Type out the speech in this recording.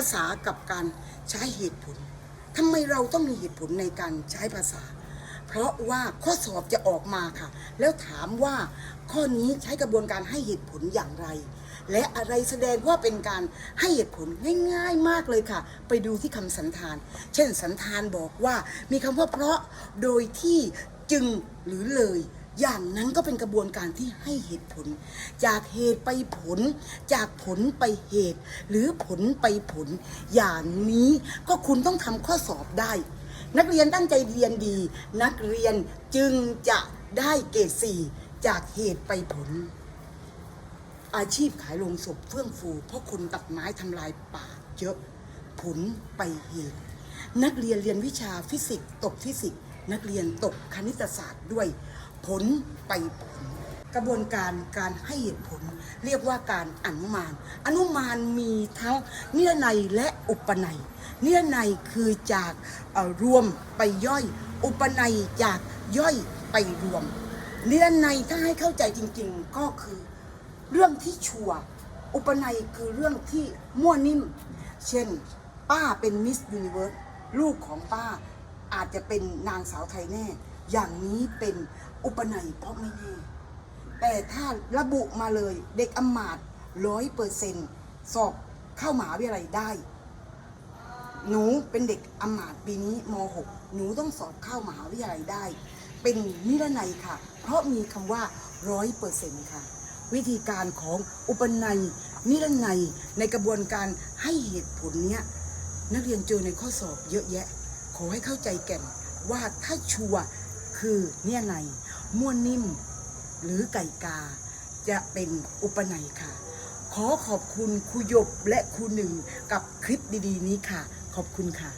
าษากับการใช้เหตุผลทำไมเราต้องมีเหตุผลในการใช้ภาษา เพราะว่าข้อสอบจะออกมาค่ะ แล้วถามว่าข้อนี้ใช้กระบวนการให้เหตุผลอย่างไร และอะไรแสดงว่าเป็นการให้เหตุผลง่ายๆมากเลยค่ะ ไปดูที่คำสันธาน เช่นสันธานบอกว่ามีคำว่าเพราะโดยที่จึงหรือเลย อย่างนั้นก็เป็นกระบวนการที่ให้เหตุผล จากเหตุไปผล จากผลไปเหตุ หรือผลไปผล อย่างนี้ก็คุณต้องทำข้อสอบได้ นักเรียนตั้งใจเรียนดี นักเรียนจึงจะได้เกรดสี่จากเหตุไปผล อาชีพขายโลงศพเฟื่องฟู เพราะคนตัดไม้ทำลายป่าเยอะผลไปเหตุ นักเรียนเรียนวิชาฟิสิกส์ตกฟิสิกส์นักเรียนตกคณิตศาสตร์ด้วย ผลไปผล กระบวนการการให้เหตุผล เรียกว่าการอนุมาน อนุมานมีทั้งเนิรนัยและอุปนัยเนิรนัยคือจากรวมไปย่อย อุปนัยจากย่อยไปรวม เนิรนัยถ้าให้เข้าใจจริงๆ ก็คือ เรื่องที่ชัวอุปนัยคือเรื่องที่มั่วนิ่ม เช่น ป้าเป็นมิสยูนิเวิร์สลูกของป้า อาจจะเป็นนางสาวไทยแน่ อย่างนี้เป็นอุปนัยเพราะไม่แน่ แต่ถ้าระบุมาเลยเด็กอมาตร้อยเปอร์เซนต์สอบเข้ามหาวิทยาลัยได้ หนูเป็นเด็กอมาต์ปีนี้ม .6 หนูต้องสอบเข้ามหาวิทยาลัยได้ เป็นนิรนัยค่ะ เพราะมีคำว่าร้อยเปอร์เซ็นต์ค่ะ วิธีการของอุปนัยนิรนัยในกระบวนการให้เหตุผลเนี้ยนักเรียนเจอในข้อสอบเยอะแยะ อให้เข้าใจแก่นว่าถ้าชัวคือเนี่ยในม่วนนิ่ม หรือไก่กา จะเป็นอุปนัยค่ะ ขอขอบคุณครูหยบและครูหนึ่งกับคลิปดีๆนี้ค่ะ ขอบคุณค่ะ